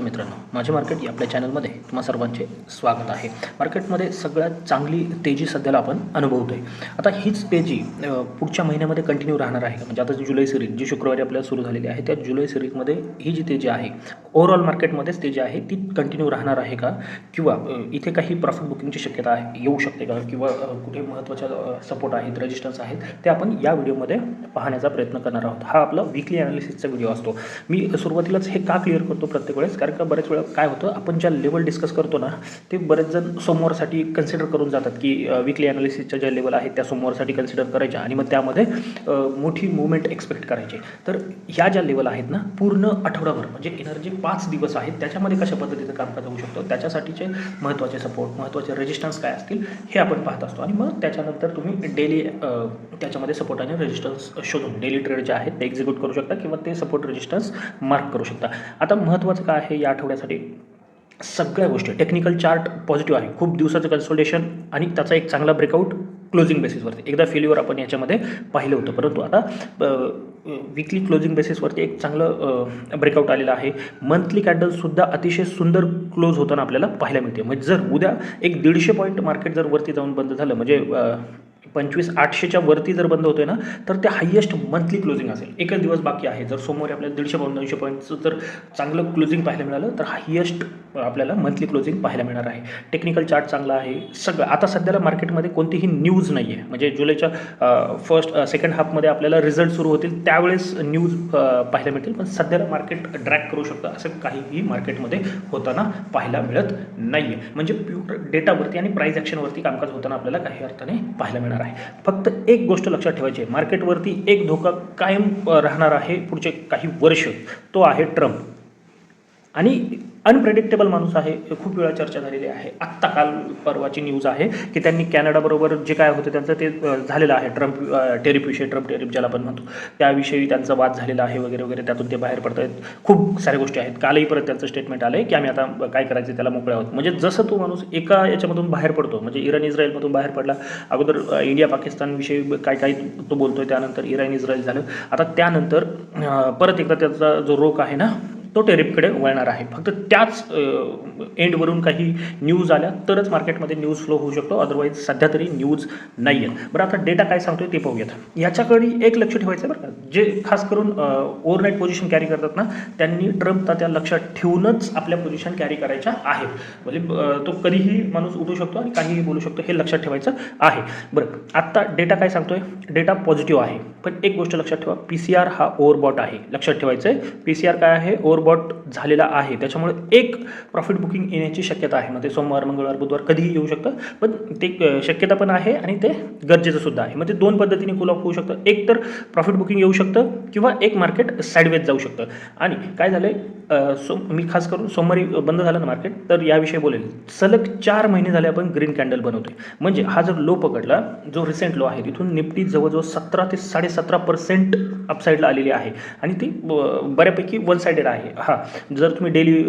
नमस्कार मित्रांनो माझे मार्केट या आपल्या चॅनलमध्ये तुम्हा सर्वांचे स्वागत आहे. मार्केटमध्ये सगळ्यात चांगली तेजी सध्याला आपण अनुभवतो आहे आता हीच तेजी पुढच्या महिन्यामध्ये कंटिन्यू राहणार आहे का? म्हणजे आता जुलै सिरीज जी शुक्रवारी आपल्याला सुरू झालेली आहे त्या जुलै सिरीजमध्ये ही जी तेजी आहे ओव्हरऑल मार्केटमध्येच तेजी आहे ती कंटिन्यू राहणार आहे का? किंवा इथे काही प्रॉफिट बुकिंगची शक्यता आहे येऊ शकते का? किंवा कुठे महत्त्वाच्या सपोर्ट आहेत रजिस्टन्स आहेत ते आपण या व्हिडिओमध्ये पाहण्याचा प्रयत्न करणार आहोत. हा आपला विकली अनालिसिसचा व्हिडिओ असतो. मी सुरुवातीलाच हे का क्लिअर करतो प्रत्येक वेळेस? कारण का बरेच वेळा काय होतं आपण ज्या लेवल डिस्कस करतो ना ते बरेच जण सोमवारसाठी कन्सिडर करून जातात की विकली ॲनालिसिसच्या ज्या लेवल आहेत त्या सोमवारसाठी कन्सिडर करायच्या आणि मग त्यामध्ये मोठी मुवमेंट एक्सपेक्ट करायची. तर ह्या ज्या लेवल आहेत ना पूर्ण आठवडाभर म्हणजे एनर्जी पाच दिवस आहेत त्याच्यामध्ये कशा पद्धतीचं कामकाज होऊ शकतो त्याच्यासाठीचे महत्त्वाचे सपोर्ट महत्त्वाचे रेजिस्टन्स काय असतील हे आपण पाहत असतो. आणि मग त्याच्यानंतर तुम्ही डेली त्याच्यामध्ये सपोर्ट आणि रेजिस्टन्स शोधून डेली ट्रेड जे आहेत ते एक्झिक्यूट करू शकता किंवा ते सपोर्ट रेजिस्टन्स मार्क करू शकता. आता महत्त्वाचं काय आहे या आठवड्यासाठी सगळ्या गोष्टी टेक्निकल चार्ट पॉझिटिव्ह आहे. खूप दिवसाचं कन्सल्टेशन आणि त्याचा एक चांगला ब्रेकआउट क्लोजिंग बेसिसवरती एकदा फेल्युअर आपण याच्यामध्ये पाहिलं होतं. परंतु आता विकली क्लोजिंग बेसिसवरती एक चांगलं ब्रेकआउट आलेलं आहे. मंथली कॅन्डलसुद्धा अतिशय सुंदर क्लोज होताना आपल्याला पाहायला मिळते. म्हणजे जर उद्या एक दीडशे पॉईंट मार्केट जर वरती जाऊन बंद झालं म्हणजे पंचवीस आठशेच्या वरती जर बंद होतोय ना तर ते हायेस्ट मंथली क्लोजिंग असेल. एकच दिवस बाकी आहे. जर सोमवारी आपल्याला दीडशे पाऊन दोनशे पॉईंटचं जर चांगलं क्लोजिंग पाहायला मिळालं तर हायेस्ट आपल्याला मंथली क्लोजिंग पाहायला मिळणार आहे. टेक्निकल चार्ट चांगला आहे. सगळं आता सध्याला मार्केटमध्ये कोणतीही न्यूज नाही आहे म्हणजे जुलैच्या फर्स्ट सेकंड हाफमध्ये आपल्याला रिझल्ट सुरू होतील त्यावेळेस न्यूज पाहायला मिळतील. पण सध्याला मार्केट ड्रॅक करू शकतं असं काहीही मार्केटमध्ये होताना पाहायला मिळत नाही आहे म्हणजे प्युअर डेटावरती आणि प्राईज ॲक्शनवरती कामकाज होताना आपल्याला काही अर्थाने पाहायला मिळणार आहे. फक्त एक गोष्ट लक्षात ठेवायची आहे. मार्केटवरती एक धोका कायम राहणार आहे पुढचे काही वर्ष. तो आहे ट्रम्प. आणि अनप्रेडिक्टेबल माणूस आहे. खूप वेळा चर्चा झालेली आहे. आत्ता काल परवाची न्यूज आहे की त्यांनी कॅनडाबरोबर जे काय होतं त्यांचं ते झालेलं आहे. ट्रम्प टेरिफविषयी ट्रम्प टेरिफ ज्याला आपण म्हणतो. त्याविषयी त्यांचा वाद झालेला आहे वगैरे वगैरे त्यातून ते बाहेर पडत आहेत खूप साऱ्या गोष्टी आहेत. कालही परत त्यांचं स्टेटमेंट आलं आहे की आम्ही आता काय करायचं त्याला मोकळे आहोत. म्हणजे जसं तो माणूस एका याच्यामधून बाहेर पडतो म्हणजे इराण इस्रायलमधून बाहेर पडला. अगोदर इंडिया पाकिस्तानविषयी काय काय तो बोलतोय त्यानंतर इराण इस्रायल झालं. आता त्यानंतर परत एकदा त्याचा जो रोख आहे ना तो टेरिफकडे वळणार आहे. फक्त त्याच एंडवरून काही न्यूज आल्या तरच मार्केटमध्ये न्यूज फ्लो होऊ शकतो. अदरवाईज सध्या तरी न्यूज नाही आहेत बरं आता डेटा काय सांगतोय ते पाहूयात. याच्याकडे एक लक्ष ठेवायचं आहे बरं का? जे खास करून ओव्हरनाईट पोझिशन कॅरी करतात ना त्यांनी ट्रम्प त्या लक्षात ठेवूनच आपल्या पोझिशन कॅरी करायच्या आहेत. म्हणजे तो कधीही माणूस उठू शकतो आणि काहीही बोलू शकतो हे लक्षात ठेवायचं आहे. बरं आत्ता डेटा काय सांगतोय? डेटा पॉझिटिव्ह आहे. पण एक गोष्ट लक्षात ठेवा. पी सी आर हा ओव्हरबॉट आहे. लक्षात ठेवायचं आहे पी सी आर काय आहे? ओव्हरबॉट झालेला आहे. त्याच्यामुळे एक प्रॉफिट बुकिंग येण्याची शक्यता आहे. मग ते सोमवार मंगळवार बुधवार कधीही येऊ शकतं. पण ते शक्यता पण आहे आणि ते गरजेचं सुद्धा आहे. मग ते दोन पद्धतीने कुल ऑफ होऊ शकतं. एक तर प्रॉफिट बुकिंग येऊ शकतं किंवा एक मार्केट साईडवेज जाऊ शकतं. आणि काय झालं आहे सो मी खास करून सोमवारी बंद झालं ना मार्केट तर याविषयी बोलेल. सलग चार महिने झाले आपण ग्रीन कॅन्डल बनवतोय. म्हणजे हा जर लो पकडला जो रिसेंट लो आहे तिथून निफ्टी जवळजवळ सतरा ते साडेसतरा पर्सेंट अपसाईडला आलेली आहे. आणि ती ब- बऱ्यापैकी वन सायडेड आहे. हां जर तुम्ही डेली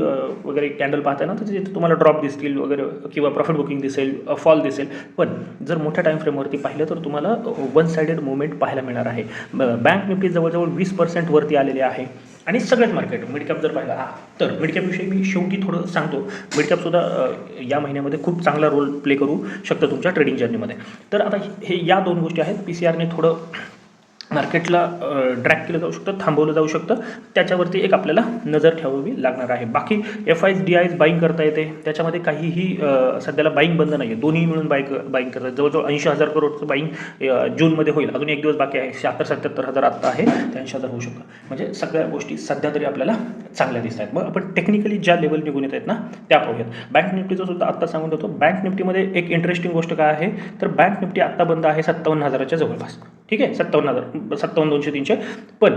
वगैरे कॅन्डल पाहताय ना तर तिथे तुम्हाला ड्रॉप दिसतील वगैरे किंवा प्रॉफिट बुकिंग दिसेल फॉल दिसेल. पण जर मोठ्या टाईम फ्रेमवरती पाहिलं तर तुम्हाला वन सायडेड मुवमेंट पाहायला मिळणार आहे. बँक निफ्टी जवळजवळ वीस पर्सेंट वरती आलेले आहे. आणि सगळ्याच मार्केट मिडकॅप जर पाहिला हा तर मिडकॅपविषयी मी शेवटी थोडं सांगतो. मिडकॅपसुद्धा या महिन्यामध्ये खूप चांगला रोल प्ले करू शकतं तुमच्या ट्रेडिंग जर्नीमध्ये तर आता हे या दोन गोष्टी आहेत. पी सी आरने थोडं मार्केटला ड्रॅक केलं जाऊ शकतं थांबवलं जाऊ शकतं. त्याच्यावरती एक आपल्याला नजर ठेवावी लागणार आहे. बाकी एफ आयज डी आयज बाईंग करता येते. त्याच्यामध्ये काहीही सध्याला बाईंग बंद नाही आहे दोन्ही मिळून बाईक बाईंग करतात जवळजवळ ऐंशी हजार करोडचं बाईंग जूनमध्ये होईल. अजून एक दिवस बाकी आहे. शहात्तर सत्याहत्तर हजार आत्ता आहे. ते ऐंशी हजार होऊ शकतं. म्हणजे सगळ्या गोष्टी सध्या तरी आपल्याला चांगल्या दिसत आहेत. मग आपण टेक्निकली ज्या लेवल निघून येत आहेत ना त्या पाहूयात. बँक निफ्टीचं सुद्धा आत्ता सांगून देतो. बँक निफ्टीमध्ये एक इंटरेस्टिंग गोष्ट काय आहे? तर बँक निफ्टी आत्ता बंद आहे सत्तावन्न हजाराच्या जवळपास. ठीक आहे? सत्तावन्न हजार सत्तावन्न दोनशे तीनशे. पण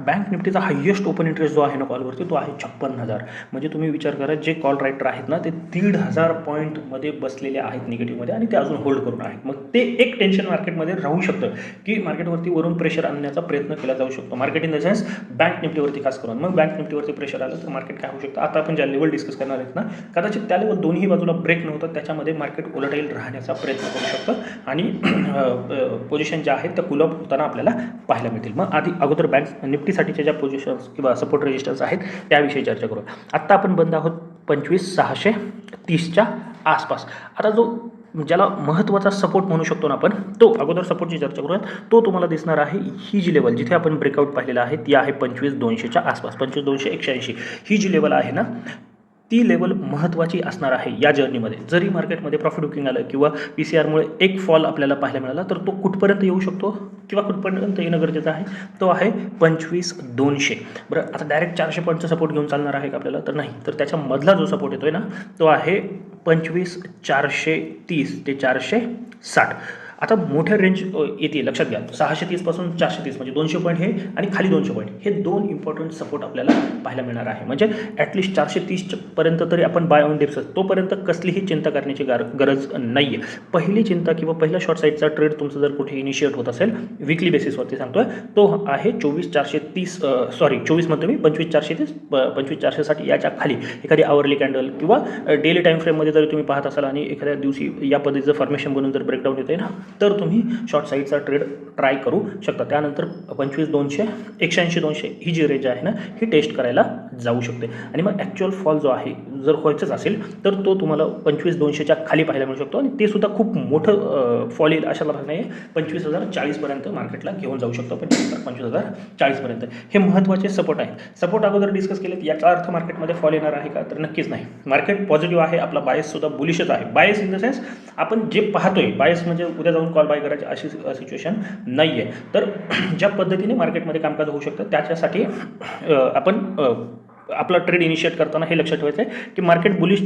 बँक निफ्टीचा हायेस्ट ओपन इंटरेस्ट जो आहे ना कॉलवरती तो आहे छप्पन्न हजार. म्हणजे तुम्ही विचार करा जे कॉल रायटर आहेत ना ते दीड हजार पॉईंटमध्ये बसलेले आहेत निगेटिव्हमध्ये आणि ते अजून होल्ड करून आहेत. मग ते एक टेन्शन मार्केटमध्ये राहू शकतं की मार्केटवरती वरून प्रेशर आणण्याचा प्रयत्न केला जाऊ शकतो. Market in the sense bank निफ्टीवरती खास करून. मग बँक निफ्टीवरती प्रेशर आलं तर मार्केट काय होऊ शकतं? आता आपण ज्या लेवल डिस्कस करणार आहेत ना कदाचित त्या लेवल दोन्ही बाजूला ब्रेक नव्हतं त्याच्यामध्ये मार्केट ओलटाईल राहण्याचा प्रयत्न करू शकतं. आणि पोझिशन ज्या आहेत त्या कुलअप होताना आपल्याला पाहायला मिळतील. मग आधी अगोदर बँक निफ्टी निफ्टीसाठीच्या ज्या पोझिशन्स किंवा सपोर्ट रेजिस्टन्स आहेत त्याविषयी चर्चा करू आत्ता आपण बंद आहोत पंचवीस सहाशे तीसच्या आसपास. आता जो ज्याला महत्त्वाचा सपोर्ट म्हणू शकतो ना आपण तो अगोदर सपोर्टची चर्चा करूयात. तो तुम्हाला दिसणार आहे ही जी लेवल जिथे आपण ब्रेकआउट पाहिलेला आहे ती आहे पंचवीस दोनशेच्या आसपास. पंचवीस दोनशे एकशे ऐंशी. ही जी लेवल आहे ना ती लेवल महत्त्वाची असणार आहे या जर्नीमध्ये जरी मार्केटमध्ये प्रॉफिट बुकिंग आलं किंवा पी सी आरमुळे एक फॉल आपल्याला पाहायला मिळाला तर तो कुठपर्यंत येऊ शकतो किंवा कुठपर्यंत येणं गरजेचं आहे? तो आहे पंचवीस दोनशे. बरं आता डायरेक्ट चारशे पॉईंटचा सपोर्ट घेऊन चालणार आहे का आपल्याला? तर नाही. तर त्याच्यामधला जो सपोर्ट येतो आहे ना तो आहे पंचवीस चारशे तीस ते चारशे साठ. आता मोठ्या रेंज येते लक्षात घ्या. सहाशे तीसपासून चारशे तीस म्हणजे दोनशे पॉईंट हे आणि खाली दोनशे पॉईंट हे दोन इम्पॉर्टंट सपोर्ट आपल्याला पाहायला मिळणार आहे. म्हणजे ॲटलिस्ट चारशे तीसपर्यंत तरी आपण बाय ऑन डिप्स तोपर्यंत कसलीही चिंता करण्याची गार गरज नाही आहे पहिली चिंता किंवा पहिला शॉर्ट साईडचा ट्रेड तुमचं जर कुठे इनिशिएट होत असेल विकली बेसिसवरती सांगतोय तो आहे चोवीस चारशे तीस सॉरी चोवीस म्हणतो मी पंचवीस चारशे तीस प- पंचवीस चारशेसाठी याच्या खाली एखादी आवरली कॅन्डल किंवा डेली टाईम फ्रेममध्ये जर तुम्ही पाहत असाल आणि एखाद्या दिवशी या पद्धतीचं फॉर्मेशन बनून जर ब्रेकडाऊन येते ना तर तुम्ही शॉर्ट साईडचा ट्रेड ट्राय करू शकता. त्यानंतर पंचवीस दोनशे एकशे ऐंशी दोनशे ही जी रेंज आहे ना ही टेस्ट करायला जाऊ शकते. आणि मग ॲक्च्युअल फॉल जो आहे जर व्हायचंच असेल तर तो तुम्हाला पंचवीस दोनशेच्या खाली पाहायला मिळू शकतो. आणि ते सुद्धा खूप मोठं फॉल येईल अशा भाग नाही पंचवीस हजार चाळीसपर्यंत मार्केटला घेऊन जाऊ शकतो पंचवीस हजार पंचवीस हजार चाळीसपर्यंत हे महत्त्वाचे सपोर्ट आहेत. सपोर्ट अगोदर डिस्कस केलेत याचा अर्थ मार्केटमध्ये फॉल येणार आहे का तर नक्कीच नाही. मार्केट पॉझिटिव्ह आहे आपला बायस सुद्धा बुलिशच आहे. बायस इन द सेन्स आपण जे पाहतोय बायस म्हणजे उद्या जाऊन कॉल बाय करायची अशी सिच्युएशन नाही आहे तर ज्या पद्धतीने मार्केटमध्ये कामकाज होऊ शकतं त्याच्यासाठी आपण आपला ट्रेड इनिशिएट करताना हे लक्षात ठेवायचं आहे की मार्केट बुलिश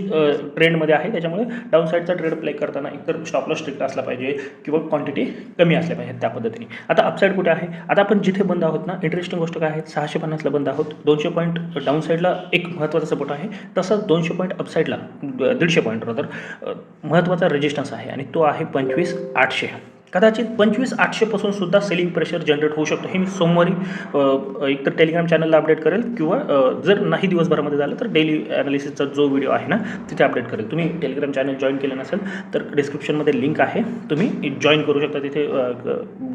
ट्रेंडमध्ये आहे. त्याच्यामुळे डाऊन साईडचा ट्रेड प्ले करताना एकतर स्टॉपला स्ट्रिक्ट असला पाहिजे किंवा क्वांटिटी कमी असल्या पाहिजे त्या पद्धतीने. आता अपसाईड कुठे आहे? आता आपण जिथे बंद आहोत ना इंटरेस्टिंग गोष्ट काय आहे? सहाशे पन्नासला बंद आहोत. दोनशे पॉईंट डाऊन साईडला एक महत्त्वाचा सपोर्ट आहे. तसंच दोनशे पॉईंट अपसाईडला दीडशे पॉईंट तर महत्त्वाचा रेजिस्टन्स आहे आणि तो आहे पंचवीस आठशे. कदाचित पंचवीस आठशेपासून सुद्धा सेलिंग प्रेशर जनरेट होऊ शकतो. हे मी सोमवारी एकतर टेलिग्राम चॅनलला अपडेट करेल किंवा जर नाही दिवसभरामध्ये झालं तर डेली ॲनालिसिसचा जो व्हिडिओ आहे ना तिथे अपडेट करेल. तुम्ही टेलिग्राम चॅनल जॉईन केलं नसेल तर डिस्क्रिप्शनमध्ये लिंक आहे. तुम्ही जॉईन करू शकता तिथे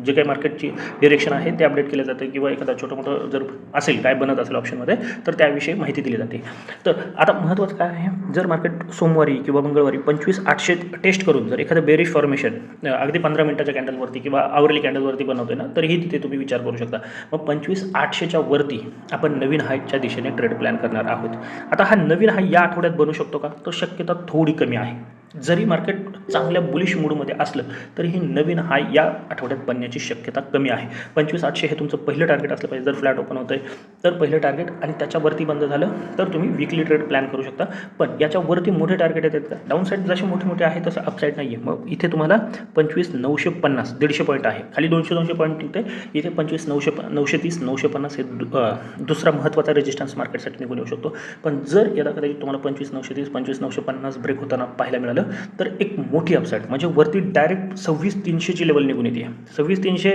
जे काही मार्केटची डिरेक्शन आहे ते अपडेट केलं जातं किंवा एखादा छोटं मोठं जर असेल काय बनत असेल ऑप्शनमध्ये तर त्याविषयी माहिती दिली जाते. तर आता महत्त्वाचं काय आहे? जर मार्केट सोमवारी किंवा मंगळवारी पंचवीस आठशे टेस्ट करून जर एखादं बेरिश फॉर्मेशन अगदी पंधरा मिनिटाच्या कॅन्डलवरती किंवा आवरली कॅन्डलवरती बनवतोय ना तरीही तिथे तुम्ही विचार करू शकता. मग पंचवीस आठशेच्या वरती आपण नवीन हायच्या दिशेने ट्रेड प्लॅन करणार आहोत. आता हा नवीन हाय या आठवड्यात बनू शकतो का? तर शक्यता थोडी कमी आहे. जरी मार्केट चांगल्या बुलिश मूडमध्ये असलं तरी ही नवीन हाय या आठवड्यात बनण्याची शक्यता कमी आहे. पंचवीस आठशे हे तुमचं पहिलं टार्गेट असलं पाहिजे. जर फ्लॅट ओपन होतं आहे तर पहिलं टार्गेट आणि त्याच्यावरती बंद झालं तर तुम्ही विकली ट्रेड प्लॅन करू शकता. पण याच्यावरती मोठे टार्गेट येतात का? डाऊन साईड जसे मोठे मोठे आहे तसं अपसाईड नाही आहे मग इथे तुम्हाला पंचवीस नऊशे पन्नास दीडशे पॉईंट आहे. खाली दोनशे दोनशे पॉईंट निघते इथे पंचवीस नऊशे प नऊशे तीस नऊशे पन्नास हे दु- दुसरा महत्त्वाचा रेजिस्टन्स मार्केटसाठी निघून येऊ शकतो. पण जर यदा कदाचित तुम्हाला पंचवीस नऊशे तीस पंचवीस नऊशे पन्नास ब्रेक होताना पाहायला मिळालं तर एक मोठी अपसाईड म्हणजे वरती डायरेक्ट सव्वीस तीनशेची लेवल निघून येते. सव्वीस तीनशे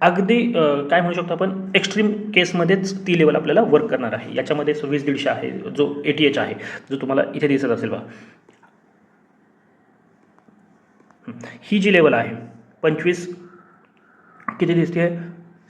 अगदी काय म्हणू शकतो आपण एक्स्ट्रीम केसमध्येच ती लेवल आपल्याला वर्क करणार आहे. याच्यामध्ये सव्वीस दीडशे आहे जो ए टी एच आहे जो तुम्हाला इथे दिसत असेल बा ही. जी लेवल आहे पंचवीस किती दिसते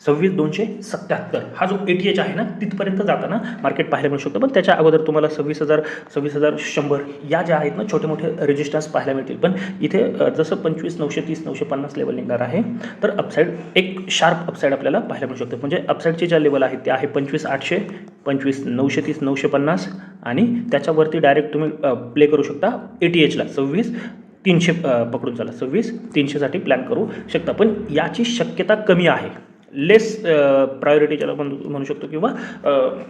सव्वीस दोनशे सत्याहत्तर. हा जो ए टी एच आहे ना तिथपर्यंत जाताना मार्केट पाहायला मिळू शकतं. पण त्याच्या अगोदर तुम्हाला सव्वीस हजार सव्वीस हजार शंभर या ज्या आहेत ना छोटे मोठे रेजिस्टन्स पाहायला मिळतील. पण इथे जसं पंचवीस नऊशे तीस नऊशे पन्नास लेवल निघणार आहे तर अपसाईड एक शार्प अपसाईड आपल्याला पाहायला मिळू शकतं. म्हणजे अपसाईडचे ज्या लेवल आहेत त्या आहे पंचवीस आठशे पंचवीस नऊशे तीस नऊशे पन्नास आणि त्याच्यावरती डायरेक्ट तुम्ही प्ले करू शकता ए टी एचला सव्वीस तीनशे पकडून चला. सव्वीस तीनशेसाठी प्लॅन करू शकता. पण याची शक्यता कमी आहे. लेस प्रायोरिटी uh, ज्याला म्हणू म्हणू शकतो किंवा uh,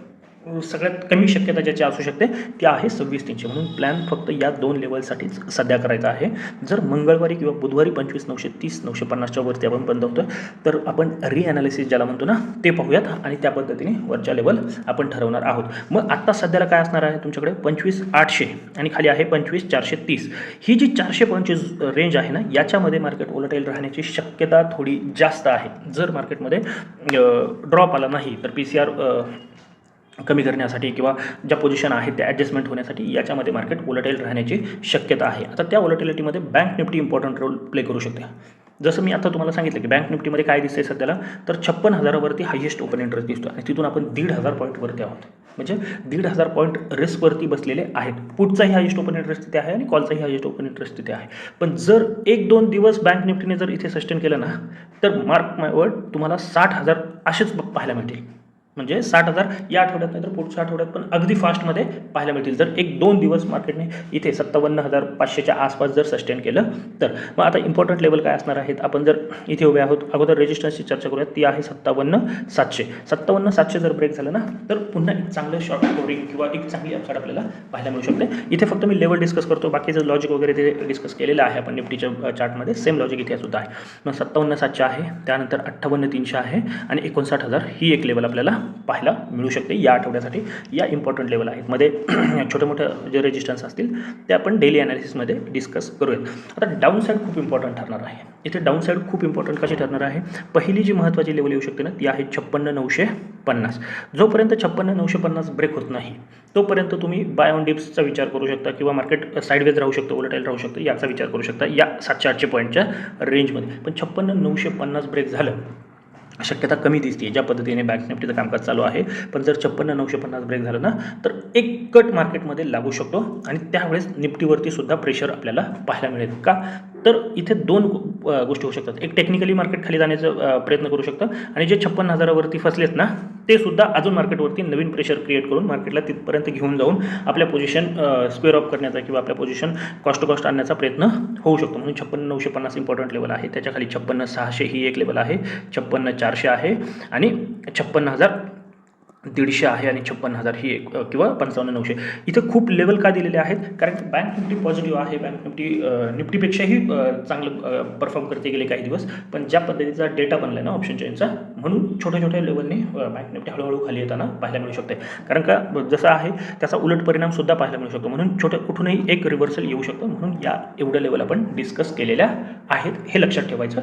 सगळ्यात कमी शक्यता ज्याची असू शकते ती आहे सव्वीस तीनशे. म्हणून प्लॅन फक्त या दोन लेवलसाठीच सध्या करायचा आहे. जर मंगळवारी किंवा बुधवारी पंचवीस नऊशे तीस नऊशे पन्नासच्या वरती आपण बंद होतो तर आपण रिॲनालिसिस ज्याला म्हणतो ना ते पाहूयात आणि त्या पद्धतीने वरच्या लेवल आपण ठरवणार आहोत. मग आत्ता सध्याला काय असणार आहे तुमच्याकडे? पंचवीस आठशे आणि खाली आहे पंचवीस चारशे तीस. ही जी चारशे पंचवीस रेंज आहे ना याच्यामध्ये मार्केट ओलटाईल राहण्याची शक्यता थोडी जास्त आहे. जर मार्केटमध्ये ड्रॉप आला नाही तर पी सी आर कमी करण्यासाठी किंवा ज्या पोझिशन आहेत त्या ॲडजस्टमेंट होण्यासाठी याच्यामध्ये मार्केट ओलटाईल राहण्याची शक्यता आहे. आता त्या ओलटिलिटीमध्ये bank Nifty important role play करू शकते. जसं मी आता तुम्हाला सांगितलं की बँक निफ्टीमध्ये काय दिसतंय सध्याला? तर छप्पन हजारावरती हायेस्ट ओपन इंटरेस्ट दिसतो आणि तिथून आपण दीड हजार पॉईंटवरती आहोत. म्हणजे दीड हजार पॉईंट रिस्कवरती बसलेले आहेत. पुटचाही हायेस्ट ओपन इंटरेस्ट तिथे आहे आणि कॉलचाही हायेस्ट ओपन इंटरेस्ट तिथे आहे. पण जर एक दोन दिवस बँक निफ्टीने जर इथे सस्टेन केलं ना तर मार्क माय वर्ड तुम्हाला साठ हजार असेच ब- पाहायला मिळतील. म्हणजे साठ हजार या आठवड्यात नाही तर पुढच्या आठवड्यात पण अगदी फास्टमध्ये पाहायला मिळतील. जर एक दोन दिवस मार्केटने इथे सत्तावन्न हजार पाचशेच्या आसपास जर सस्टेन केलं तर मग आता इम्पॉर्टंट लेवल काय असणार आहेत? आपण जर इथे उभे आहोत अगोदर रेजिस्टन्सची चर्चा करूयात. ती आहे सत्तावन्न सातशे. सत्तावन्न सातशे जर ब्रेक झालं ना तर पुन्हा एक चांगलं शॉर्ट स्कोरिंग किंवा एक चांगली अपसाईड आपल्याला पाहायला मिळू शकते. इथे फक्त मी लेवल डिस्कस करतो. बाकीचं लॉजिक वगैरे ते डिस्कस केलेलं आहे. आपण निफ्टीच्या चार्टमध्ये सेम लॉजिक इथे सुद्धा आहे. मग सत्तावन्न सातशे आहे. त्यानंतर अठ्ठावन्न तीनशे आहे. आणि एकोणसाठ हजार ही एक लेवल आपल्याला पाहायला मिळू शकते. या आठवड्यासाठी या इम्पॉर्टंट लेवल आहेत. मध्ये छोटे मोठे जे रेजिस्टन्स असतील ते आपण डेली ॲनालिसिसमध्ये डिस्कस करूयात. आता डाऊन साईड खूप इम्पॉर्टंट ठरणार आहे. इथे डाऊन साईड खूप इम्पॉर्टंट कशी ठरणार आहे? पहिली जी महत्त्वाची लेवल येऊ शकते ना ती आहे छप्पन्न नऊशे पन्नास. जोपर्यंत छप्पन्न नऊशे पन्नास ब्रेक होत नाही तोपर्यंत तुम्ही बाय ऑन डिप्सचा विचार करू शकता किंवा मार्केट साईडवेज राहू शकतं ओलटाईल राहू शकतं याचा विचार करू शकता या सातशे आठशे पॉईंटच्या रेंजमध्ये पण छप्पन्न नऊशे पन्नास ब्रेक झालं शक्यता कमी दिसते ज्या पद्धतीने बँक निफ्टीचं कामकाज चालू आहे. पण जर छप्पन्न नऊशे पन्नास ब्रेक झालं ना तर एक कट मार्केटमध्ये लागू शकतो. आणि त्यावेळेस निफ्टीवरती सुद्धा प्रेशर आपल्याला पाहायला मिळेल. का? तर इथे दोन गोष्टी होऊ शकतात. एक टेक्निकली मार्केट खाली जाण्याचा प्रयत्न करू शकतं. आणि जे छप्पन्न हजारावरती फसलेत ना ते सुद्धा अजून मार्केटवरती नवीन प्रेशर क्रिएट करून मार्केटला तिथपर्यंत घेऊन जाऊन आपल्या पोझिशन स्क्वेअर ऑफ करण्याचा किंवा आपल्या पोझिशन कॉस्ट टू कॉस्ट आणण्याचा प्रयत्न होऊ शकतो. म्हणून छप्पन्न नऊशे पन्नास इम्पॉर्टंट लेवल आहे. त्याच्याखाली छप्पन्न सहाशे ही एक लेवल आहे. छप्पन्न चारशे आहे. आणि छप्पन्न हजार दीडशे आहे आणि छप्पन्न हजार ही एक किंवा पंचावन्न नऊशे. इथं खूप लेवल का दिलेले आहेत? कारण की बँक निफ्टी पॉझिटिव्ह आहे बँक निफ्टी निफ्टीपेक्षाही चांगलं परफॉर्म करते गेले काही दिवस. पण ज्या पद्धतीचा डेटा बनला आहे ना ऑप्शन चेनचा म्हणून छोट्या छोट्या लेवलने बँक निफ्टी हळूहळू खाली येताना पाहायला मिळू शकते कारण का जसं आहे त्याचा उलट परिणामसुद्धा पाहायला मिळू शकतो. म्हणून छोट्या कुठूनही एक रिव्हर्सल येऊ शकतं. म्हणून या एवढ्या लेवल आपण डिस्कस केलेल्या आहेत हे लक्षात ठेवायचं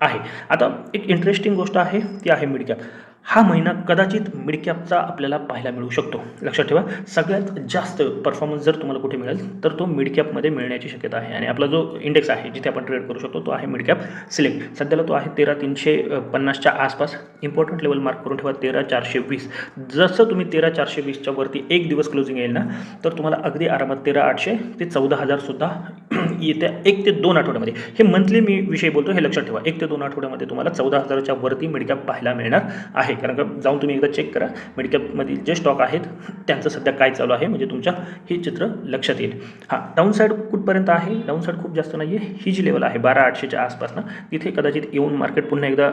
आहे. आता एक इंटरेस्टिंग गोष्ट आहे ती आहे मिडकॅप हा महिना कदाचित मिडकॅपचा आपल्याला पाहायला मिळू शकतो. लक्षात ठेवा सगळ्यात जास्त परफॉर्मन्स जर तुम्हाला कुठे मिळेल तर तो मिडकॅपमध्ये मिळण्याची शक्यता आहे. आणि आपला जो इंडेक्स आहे जिथे आपण ट्रेड करू शकतो तो आहे मिडकॅप सिलेक्ट सध्याला तो आहे तेरा तीनशे पन्नासच्या आसपास. इम्पॉर्टंट लेवल मार्क करून ठेवा तेरा चारशे वीस. जसं तुम्ही तेरा चारशे वीसच्या वरती एक दिवस क्लोजिंग येईल ना तर तुम्हाला अगदी आरामात तेरा आठशे ते चौदा हजारसुद्धा येत्या एक ते दोन आठवड्यामध्ये. हे मंथली मी विषय बोलतो हे लक्षात ठेवा. एक ते दोन आठवड्यामध्ये तुम्हाला चौदा हजाराच्या वरती मिडकॅप पाहायला मिळणार आहे. कारण का जाऊन तुम्ही एकदा चेक करा. मेडिकॅपमधील जे स्टॉक आहेत त्यांचं सध्या काय चालू आहे? म्हणजे तुमच्या हे चित्र लक्षात येईल. हां डाऊन साईड कुठपर्यंत आहे? डाऊन साईड खूप जास्त नाही आहे ही जी लेवल आहे बारा आठशेच्या आसपास ना तिथे कदाचित येऊन मार्केट पुन्हा एकदा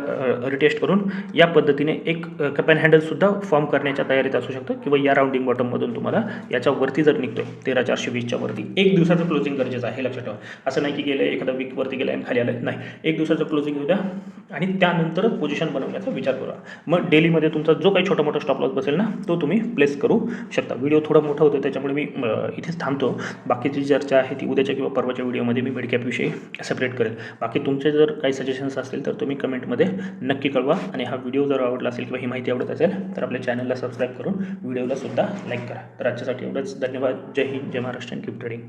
रिटेस्ट करून या पद्धतीने एक कपॅन हँडलसुद्धा फॉर्म करण्याच्या तयारीत असू शकतं किंवा या राऊंडिंग बॉटममधून तुम्हाला याच्यावरती जर निघतोय तेरा चारशे वीसच्या वरती. एक दिवसाचं क्लोजिंग गरजेचं आहे लक्षात ठेवा. असं नाही की गेलं एखादा वीकवरती गेलं आणि खाली आलं. नाही. एक दिवसाचं क्लोजिंग घेऊ द्या आणि त्यानंतरच पोझिशन बनवण्याचा विचार करा. मग डेलीमध्ये तुमचा जो काही छोटा मोठा स्टॉप लॉस बसेल ना तो तुम्ही प्लेस करू शकता. व्हिडिओ थोडा मोठा होतो त्याच्यामुळे मी इथेच थांबतो. बाकीची चर्चा आहे ती उद्याच्या किंवा परवाच्या व्हिडिओमध्ये मी मिडकॅपविषयी सेपरेट करेल. बाकी तुमचे जर काही सजेशन्स असतील तर तुम्ही कमेंटमध्ये नक्की कळवा. आणि हा व्हिडिओ जर आवडला असेल किंवा ही माहिती आवडत असेल तर आपल्या चॅनलला सबस्क्राईब करून व्हिडिओला सुद्धा लाईक करा. तर आजच्यासाठी एवढंच. धन्यवाद. जय हिंद. जय महाराष्ट्र. Keep trading